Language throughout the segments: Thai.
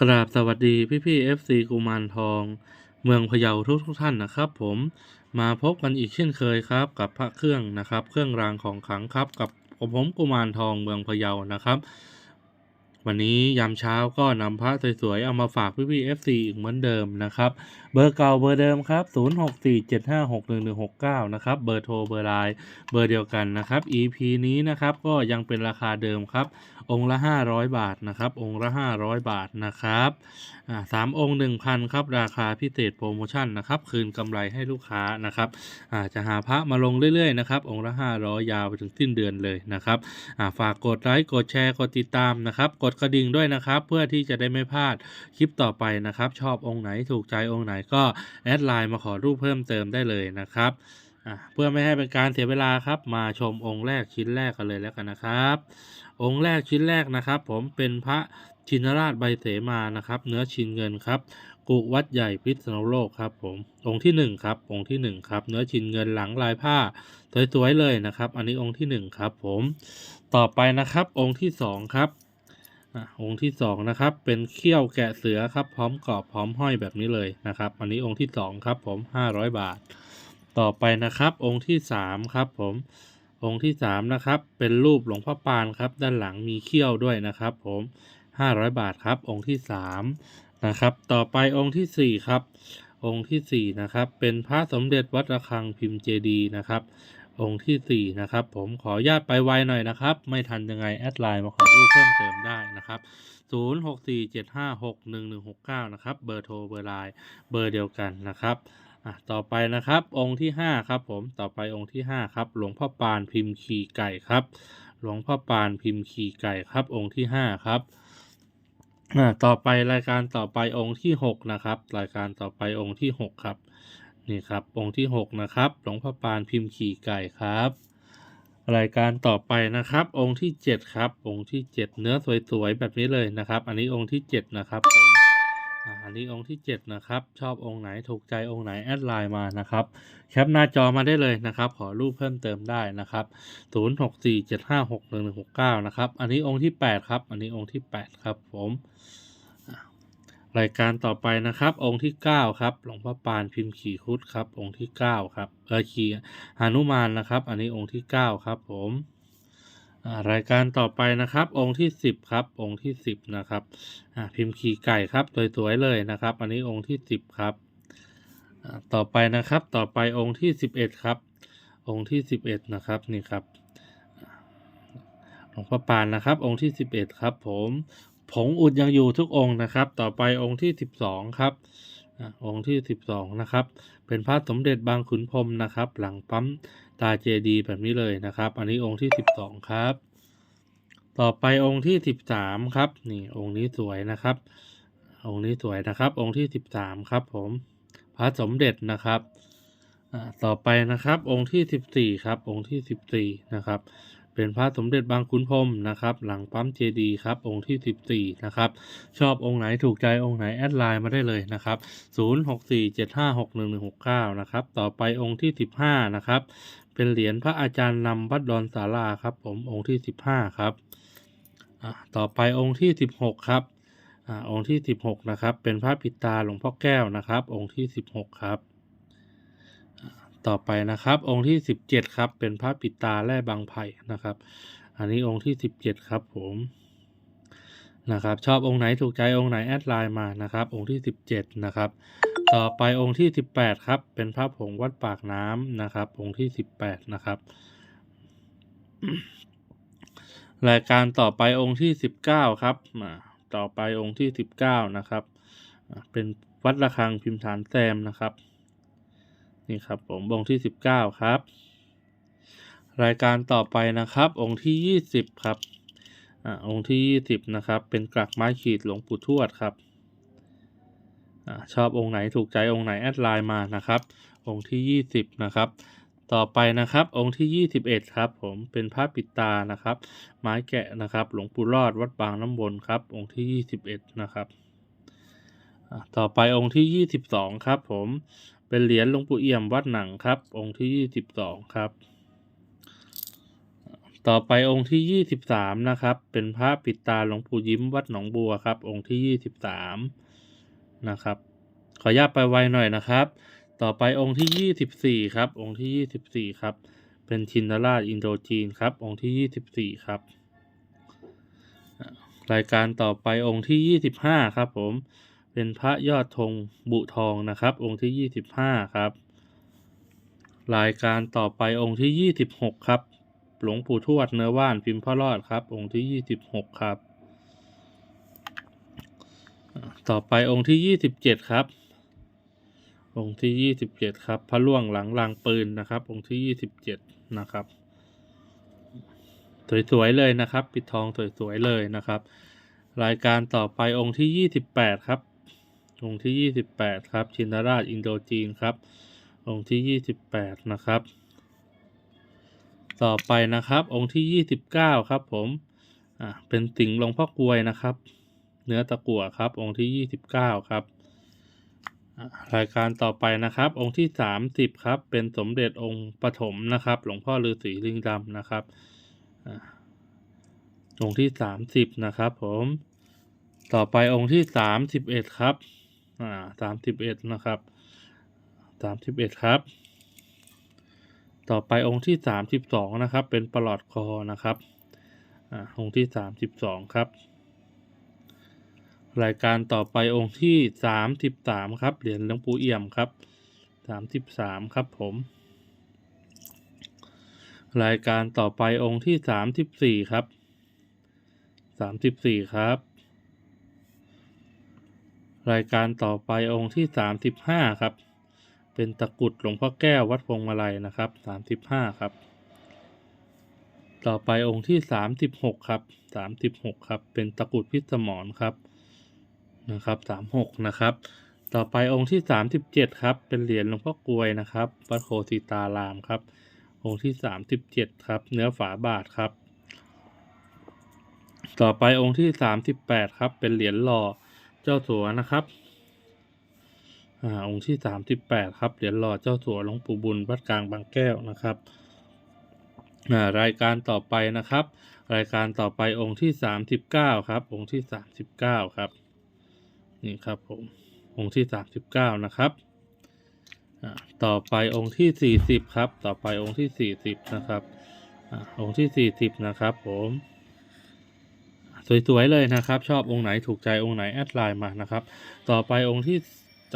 กราบสวัสดีพี่พี่เอฟซีกุมารทอง เมืองพะเยาทุกทุกท่านนะครับ ผมมาพบกันอีกเช่นเคยครับ กับพระเครื่องนะครับ เครื่องรางของขลังครับ กับผมกุมารทองเมืองพะเยานะครับ วันนี้ยามเช้าก็นำพระสวยๆ เอามาฝากพี่พี่เอฟซีอีกเหมือนเดิมนะครับ เบอร์เก่าเบอร์เดิมครับ 0647561169 นะครับ เบอร์โทรเบอร์ไลน์เบอร์เดียวกันนะครับ EP นี้นะครับก็ยังเป็นราคาเดิมครับ องค์ละ 500 บาทนะครับ องค์ละ 500 บาทนะครับอ่าสามองค์ 1,000 ครับ ราคาพิเศษโปรโมชั่นนะครับ คืนกำไรให้ลูกค้านะครับอ่าจะหาพระมาลงเรื่อยๆนะครับ องค์ละ 500 ยาวไปถึงสิ้นเดือนเลยนะครับอ่าฝากกดไลค์ กดแชร์ กดติดตามนะครับ กดกระดิ่งด้วยนะครับ เพื่อที่จะได้ไม่พลาดคลิปต่อไปนะครับ ชอบองค์ไหนถูกใจองค์ไหนก็แอดไลน์มาขอรูปเพิ่มเติมได้เลยนะครับเพื่อไม่ให้เป็นการเสียเวลาครับ มาชมองค์แรกชิ้นแรกกันเลยแล้วกันนะครับ องค์แรกชิ้นแรกนะครับ ผมเป็นพระชินราชใบเสมานะครับ เนื้อชินเงินครับ กุวัดใหญ่พิษณุโลกครับผมองค์ที่หนึ่งครับองค์ที่หนึ่งครับ เนื้อชินเงินหลังลายผ้าสวยๆเลยนะครับ อันนี้องค์ที่หนึ่งครับผมต่อไปนะครับองค์ที่สองครับ องค์ที่สองนะครับเป็นเขี้ยวแกะเสือครับพร้อมกรอบพร้อมห้อยแบบนี้เลยนะครับ อันนี้องค์ที่สองครับผมห้าร้อยบาท ต่อไปนะครับ องค์ที่สามครับผมองค์ที่สามนะครับเป็นรูปหลวงพ่อปานครับด้านหลังมีเขี้ยวด้วยนะครับ ผมห้าร้อยบาทครับ องค์ที่สามนะครับต่อไปองค์ที่สี่ครับองค์ที่สี่นะครับเป็นพระสมเด็จวัดระฆังพิมพ์เจดีย์นะครับ องค์ที่สี่นะครับ ผมขออนุญาตไปไวหน่อยนะครับ ไม่ทันยังไง แอดไลน์มาขอรูปเพิ่มเติมได้นะครับ 0 6 4 7 5 6 1 1 6 9 นะครับ เบอร์โทรเบอร์ไลน์เบอร์เดียวกันนะครับอะต่อไปนะครับ องค์ที่ 5 ครับ ผมต่อไปองค์ที่ 5 ครับ หลวงพ่อปานพิมพ์ขี่ไก่ครับ หลวงพ่อปานพิมพ์ขี่ไก่ครับ องค์ที่ 5 ครับอ่าต่อไปรายการต่อไปองค์ที่ 6 นะครับ รายการต่อไปองค์ที่ 6 ครับ นี่ครับองค์ที่ 6 นะครับ หลวงพ่อปานพิมพ์ขี่ไก่ครับ รายการต่อไปนะครับ องค์ที่ 7 ครับ องค์ที่ 7 เนื้อสวยๆแบบนี้เลยนะครับ อันนี้องค์ที่ 7 นะครับผมอันนี้องค์ที่ 7 นะครับ ชอบองค์ไหนถูกใจองค์ไหนแอดไลน์มานะครับแคปหน้าจอมาได้เลยนะครับ ขอรูปเพิ่มเติมได้นะครับ0647561169นะครับอันนี้องค์ที่ 8 ครับ อันนี้องค์ที่ 8 ครับผม รายการต่อไปนะครับ องค์ที่ 9 ครับ หลวงพ่อปานพิมพ์ขี่คุดครับ องค์ที่ 9 ครับเออขี่หานุมานนะครับ อันนี้องค์ที่ 9 ครับผมรายการต่อไปนะครับ องค์ที่ 10 ครับ องค์ที่ 10 นะครับพิมพ์ขี่ไก่ครับสวยๆเลยนะครับ อันนี้องค์ที่ 10 ครับต่อไปนะครับต่อไปองค์ที่ 11 ครับ องค์ที่ 11 นะครับนี่ครับหลวงพ่อปานนะครับ องค์ที่ 11 ครับ ผม ผงอุดยังอยู่ทุกองค์นะครับ ต่อไปองค์ที่ 12 ครับองค์ที่ 12 นะครับ เป็นพระสมเด็จบางขุนพรมนะครับ หลังปั๊มตาเจดีแบบนี้เลยนะครับ อันนี้องค์ที่ 12 ครับ ต่อไปองค์ที่ 13 ครับ นี่องค์นี้สวยนะครับ องค์นี้สวยนะครับ องค์ที่ 13 ครับผม พระสมเด็จนะครับต่อไปนะครับองค์ที่ 14 ครับ องค์ที่ 14 นะครับ เป็นพระสมเด็จบางขุนพรมนะครับ หลังปั๊มเจดีครับ องค์ที่ 14 นะครับ ชอบองค์ไหนถูกใจองค์ไหน แอดไลน์มาได้เลยนะครับ 0647561169 นะครับ ต่อไปองค์ที่ 15 นะครับ เป็นเหรียญพระอาจารย์นำวัดดอนสาราครับ ผมองค์ที่ 15 ครับต่อไปองค์ที่ 16 ครับอองค์ที่ 16 นะครับ เป็นพระปิตาหลวงพ่อแก้วนะครับ องค์ที่ 16 ครับ ต่อไปนะครับ องค์ที่ 17 ครับ เป็นพระปิตาแร่บางไผ่นะครับ อันนี้องค์ที่ 17 ครับผมนะครับชอบองค์ไหนถูกใจองค์ไหนแอดไลน์มานะครับ องค์ที่ 17 นะครับ ต่อไปองค์ที่ 18 ครับ เป็นพระผงวัดปากน้ำนะครับ องค์ที่ 18 นะครับ รายการต่อไปองค์ที่ 19 ครับมาต่อไปองค์ที่ 19 นะครับ เป็นวัดระฆังพิมพ์ฐานแซมนะครับ นี่ครับผมองค์ที่สิบเก้าครับ รายการต่อไปนะครับ องค์ที่ยี่สิบครับอ่าองค์ที่ยี่สิบนะครับ เป็นกลักไม้ขีดหลวงปู่ทวดครับอ่าชอบองค์ไหนถูกใจองค์ไหนแอดไลน์มานะครับ องค์ที่ยี่สิบนะครับ ต่อไปนะครับ องค์ที่ยี่สิบเอ็ดครับ ผมเป็นพระปิดตานะครับ ไม้แกะนะครับ หลวงปู่รอดวัดบางน้ำวนครับ องค์ที่ยี่สิบเอ็ดนะครับอ่าต่อไปองค์ที่ยี่สิบสองครับ ผม เป็นเหรียญหลวงปู่เอี่ยมวัดหนังครับ องค์ที่ยี่สิบสองครับ ต่อไปองค์ที่ยี่สิบสามนะครับ เป็นพระปิดตาหลวงปู่ยิ้มวัดหนองบัวครับ องค์ที่ยี่สิบสามนะครับ ขอญาตไปไวหน่อยนะครับ ต่อไปองค์ที่ยี่สิบสี่ครับ องค์ที่ยี่สิบสี่ครับ เป็นชินราชอินโดจีนครับ องค์ที่ยี่สิบสี่ครับรายการต่อไปองค์ที่ยี่สิบห้าครับผม เป็นพระยอดธงบุทองนะครับ องค์ที่ยี่สิบห้าครับ รายการต่อไปองค์ที่ยี่สิบหกครับ หลวงปู่ทวดเนื้อว่านพิมพ์พ่อรอดครับ องค์ที่ยี่สิบหกครับ ต่อไปองค์ที่ยี่สิบเจ็ดครับ องค์ที่ยี่สิบเจ็ดครับ พระล่วงหลังรางปืนนะครับ องค์ที่ยี่สิบเจ็ดนะครับ สวยๆเลยนะครับ ปิดทองสวยๆเลยนะครับรายการต่อไปองค์ที่ยี่สิบแปดครับ องค์ที่ยี่สิบแปดครับ ชินราชอินโดจีนครับ องค์ที่ยี่สิบแปดนะครับ ต่อไปนะครับ องค์ที่ยี่สิบเก้าครับผม อ่าเป็นสิงห์หลวงพ่อกลวยนะครับ เนื้อตะกั่วครับ องค์ที่ยี่สิบเก้าครับรายการต่อไปนะครับ องค์ที่สามสิบครับ เป็นสมเด็จองค์ปฐมนะครับ หลวงพ่อฤาษีลิงดำนะครับอ่าองค์ที่สามสิบนะครับผม ต่อไปองค์ที่สามสิบเอ็ดครับ อ่าสามสิบเอ็ดนะครับสามสิบเอ็ดครับ ต่อไปองค์ที่สามสิบสองนะครับ เป็นประหลอดคอนะครับอ่าองค์ที่สามสิบสองครับ รายการต่อไปองค์ที่สามสิบสามครับเหรียญหลวงปู่เอี่ยมครับสามสิบสามครับผม รายการต่อไปองค์ที่สามสิบสี่ครับสามสิบสี่ครับ รายการต่อไปองค์ที่สามสิบห้าครับ เป็นตะกุดหลวงพ่อแก้ววัดพงมาลัยนะครับสามสิบห้าครับ ต่อไปองค์ที่สามสิบหกครับสามสิบหกครับ เป็นตะกุดพิสมรครับนะครับสามหกนะครับ ต่อไปองค์ที่สามสิบเจ็ดครับ เป็นเหรียญหลวงพ่อกลวยนะครับวัดโคสิตารามครับ องค์ที่สามสิบเจ็ดครับ เนื้อฝาบาทครับ ต่อไปองค์ที่สามสิบแปดครับ เป็นเหรียญหล่อ เจ้าสัวนะครับอ่าองค์ที่สามสิบแปดครับเหรียญหล่อเจ้าสัวหลวงปู่บุญวัดกลางบางแก้วนะครับอ่ารายการต่อไปนะครับ รายการต่อไปองค์ที่สามสิบเก้าครับ องค์ที่สามสิบเก้าครับนี่ครับผมองค์ที่สามสิบเก้านะครับอ่าต่อไปองค์ที่สี่สิบครับ ต่อไปองค์ที่สี่สิบนะครับอ่าองค์ที่สี่สิบนะครับผม สวยๆเลยนะครับ ชอบองค์ไหนถูกใจองค์ไหนแอดไลน์มานะครับ ต่อไปองค์ที่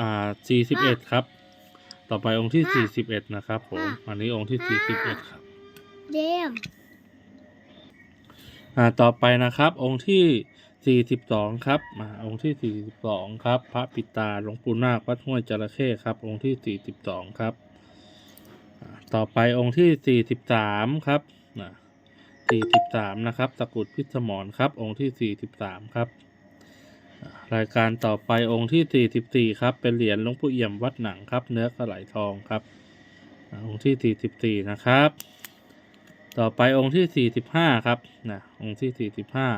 อ่าสี่สิบเอ็ดครับ ต่อไปองค์ที่สี่สิบเอ็ดนะครับผมอันนี้องค์ที่สี่สิบเอ็ดครับเดมอ่าต่อไปนะครับ องค์ที่สี่สิบสองครับอ่าองค์ที่สี่สิบสองครับ พระปิดตาหลวงปู่นาควัดห้วยจระเข้ครับ องค์ที่สี่สิบสองครับอ่าต่อไปองค์ที่สี่สิบสามครับนะ สี่สิบสามนะครับ ตะกุดพิสมรครับ องค์ที่สี่สิบสามครับ รายการต่อไปองค์ที่สี่สิบสี่ครับ เป็นเหรียญหลวงปู่เอี่ยมวัดหนังครับ เนื้อกระไหลทองครับ องค์ที่สี่สิบสี่นะครับ ต่อไปองค์ที่สี่สิบห้าครับ นะ องค์ที่สี่สิบห้า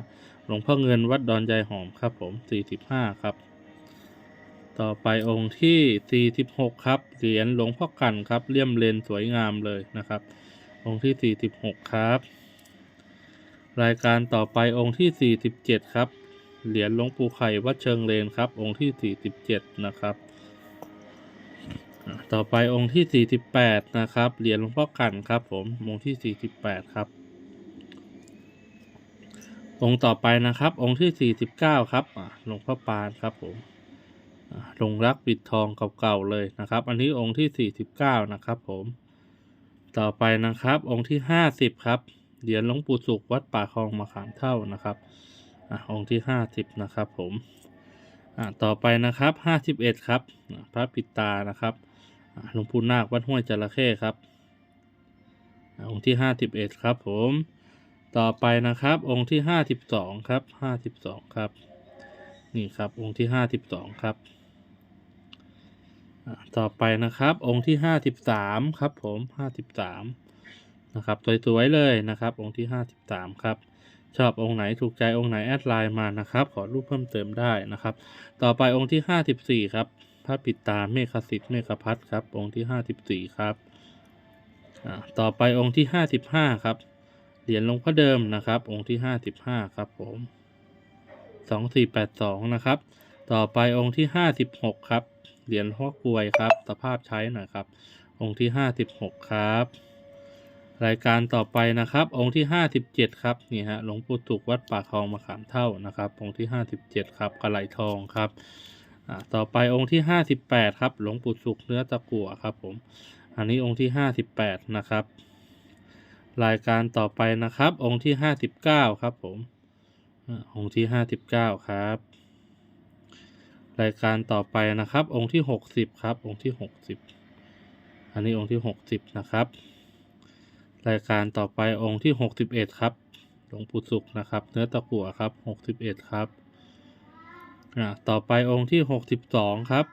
หลวงพ่อเงินวัดดอนใจหอมครับผมสี่สิบห้าครับ ต่อไปองค์ที่สี่สิบหกครับ เหรียญหลวงพ่อกันครับ เลี่ยมเลนสวยงามเลยนะครับองค์ที่สี่สิบหกครับ รายการต่อไปองค์ที่สี่สิบเจ็ดครับ เหรียญหลวงปู่ไข่วัดเชิงเลนครับ องค์ที่สี่สิบเจ็ดนะครับ ต่อไปองค์ที่ 48 นะครับ เหรียญหลวงพ่อกันครับผม องค์ที่ 48 ครับ องค์ต่อไปนะครับ องค์ที่ 49 ครับอ่าหลวงพ่อปานครับผมอ่าลงรักปิดทองเก่าๆเลยนะครับ อันนี้องค์ที่ 49 นะครับผม ต่อไปนะครับ องค์ที่ 50 ครับ เหรียญหลวงปู่สุขวัดป่าคลองมะขามเท่านะครับอ่าองค์ที่50นะครับผมอ่าต่อไปนะครับห้าสิบเอ็ดครับพระปิตานะครับอ่าหลวงปู่นาควัดห้วยจระเข้ครับอ่าองค์ที่ห้าสิบเอ็ดครับผมต่อไปนะครับองค์ที่ห้าสิบสองครับห้าสิบสองครับนี่ครับองค์ที่ห้าสิบสองครับอ่าต่อไปนะครับองค์ที่ห้าสิบสามครับผมห้าสิบสาม นะครับสวยๆเลยนะครับองค์ที่ห้าสิบสามครับชอบองค์ไหนถูกใจองค์ไหนแอดไลน์มานะครับ ขอรูปเพิ่มเติมได้นะครับ ต่อไปองค์ที่ห้าสิบสี่ครับพระปิตาเมฆสิทธิ์เมฆพัฒน์ครับ องค์ที่ห้าสิบสี่ครับต่อไปองค์ที่ห้าสิบห้าครับเหรียญหลวงพ่อเดิมนะครับ องค์ที่ห้าสิบห้าครับผมสองสี่แปดสองนะครับ ต่อไปองค์ที่ห้าสิบหกครับเหรียญพ่อกลวยครับ สภาพใช้หน่อยครับ องค์ที่ห้าสิบหกครับ รายการต่อไปนะครับ องค์ที่ห้าสิบเจ็ดครับนี่ฮะหลวงปู่ตุกวัดป่าคลองมะขามเท่านะครับ องค์ที่ห้าสิบเจ็ดครับกระไหลทองครับอ่าต่อไปองค์ที่ห้าสิบแปดครับหลวงปู่สุกเนื้อตะกั่วครับผมอันนี้องค์ที่ห้าสิบแปดนะครับ รายการต่อไปนะครับ องค์ที่ห้าสิบเก้าครับผมองค์ที่ห้าสิบเก้าครับ รายการต่อไปนะครับ องค์ที่หกสิบครับ องค์ที่หกสิบอันนี้องค์ที่หกสิบนะครับ รายการต่อไปองค์ที่หกสิบเอ็ดครับ หลวงปู่สุขนะครับ เนื้อตะกั่วครับหกสิบเอ็ดครับอ่าต่อไปองค์ที่หกสิบสองครับ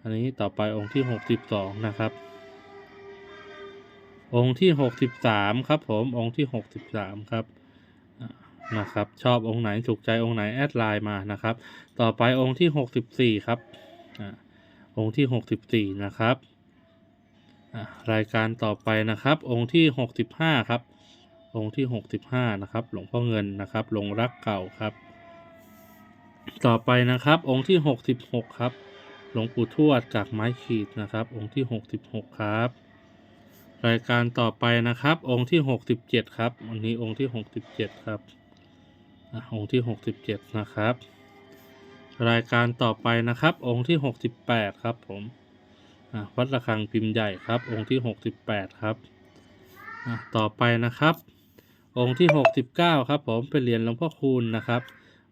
อันนี้ต่อไปองค์ที่หกสิบสองนะครับ องค์ที่หกสิบสามครับผมองค์ที่หกสิบสามครับอ่านะครับ ชอบองค์ไหนถูกใจองค์ไหนแอดไลน์มานะครับ ต่อไปองค์ที่หกสิบสี่ครับอ่าองค์ที่หกสิบสี่นะครับ รายการต่อไปนะครับ องค์ที่หกสิบห้าครับ องค์ที่หกสิบห้านะครับ หลวงพ่อเงินนะครับหลงรักเก่าครับ ต่อไปนะครับ องค์ที่หกสิบหกครับ หลวงปู่ทวดกากไม้ขีดนะครับ องค์ที่หกสิบหกครับ รายการต่อไปนะครับ องค์ที่หกสิบเจ็ดครับ วันนี้องค์ที่หกสิบเจ็ดครับองค์ที่หกสิบเจ็ดนะครับ รายการต่อไปนะครับ องค์ที่หกสิบแปดครับผม วัดระฆังพิมพ์ใหญ่ครับ องค์ที่หกสิบแปดครับต่อไปนะครับ องค์ที่หกสิบเก้าครับ ผมเป็นเหรียญหลวงพ่อคูณนะครับ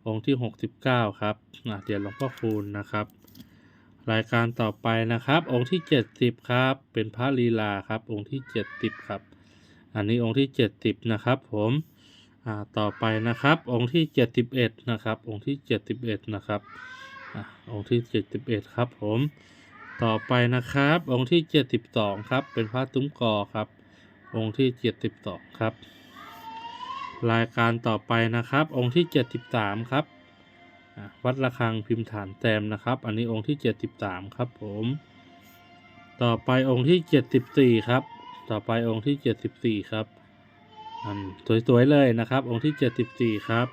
องค์ที่หกสิบเก้าครับเหรียญหลวงพ่อคูณนะครับ รายการต่อไปนะครับ องค์ที่เจ็ดสิบครับ เป็นพระลีลาครับ องค์ที่เจ็ดสิบครับ อันนี้องค์ที่เจ็ดสิบนะครับ ผมต่อไปนะครับ องค์ที่เจ็ดสิบเอ็ดนะครับ องค์ที่เจ็ดสิบเอ็ดนะครับองค์ที่เจ็ดสิบเอ็ดครับผม ต่อไปนะครับ องค์ที่เจ็ดสิบสองครับ เป็นพระตุ้มกอครับ องค์ที่เจ็ดสิบสองครับ รายการต่อไปนะครับ องค์ที่เจ็ดสิบสามครับวัดระฆังพิมพ์ฐานแต้มนะครับ อันนี้องค์ที่เจ็ดสิบสามครับผม ต่อไปองค์ที่เจ็ดสิบสี่ครับ ต่อไปองค์ที่เจ็ดสิบสี่ครับอันสวยๆเลยนะครับ องค์ที่เจ็ดสิบสี่ครับ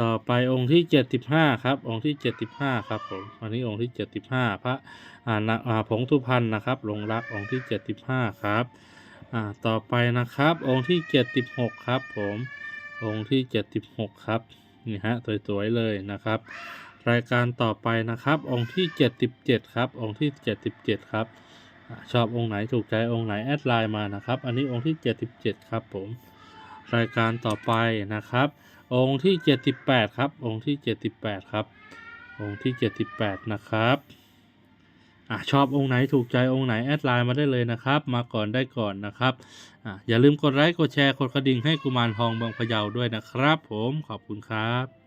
ต่อไปองค์ที่เจ็ดสิบห้าครับ องค์ที่เจ็ดสิบห้าครับผมอันนี้องค์ที่เจ็ดสิบห้าพระอ่านะอ่าผงทุพันธ์นะครับหลงรักองค์ที่เจ็ดสิบห้าครับอ่าต่อไปนะครับ องค์ที่เจ็ดสิบหกครับผมองค์ที่เจ็ดสิบหกครับนี่ฮะสวยๆเลยนะครับ รายการต่อไปนะครับ องค์ที่เจ็ดสิบเจ็ดครับ องค์ที่เจ็ดสิบเจ็ดครับชอบองค์ไหนถูกใจองค์ไหนแอดไลน์มานะครับ อันนี้องค์ที่เจ็ดสิบเจ็ดครับผมรายการต่อไปนะครับ องค์ที่เจ็ดสิบแปดครับ องค์ที่เจ็ดสิบแปดครับ องค์ที่เจ็ดสิบแปดนะครับอะชอบองค์ไหนถูกใจองค์ไหนแอดไลน์มาได้เลยนะครับ มาก่อนได้ก่อนนะครับอะอย่าลืมกดไลค์กดแชร์กดกระดิ่งให้กุมารทองบางพะเยาด้วยนะครับ ผมขอบคุณครับ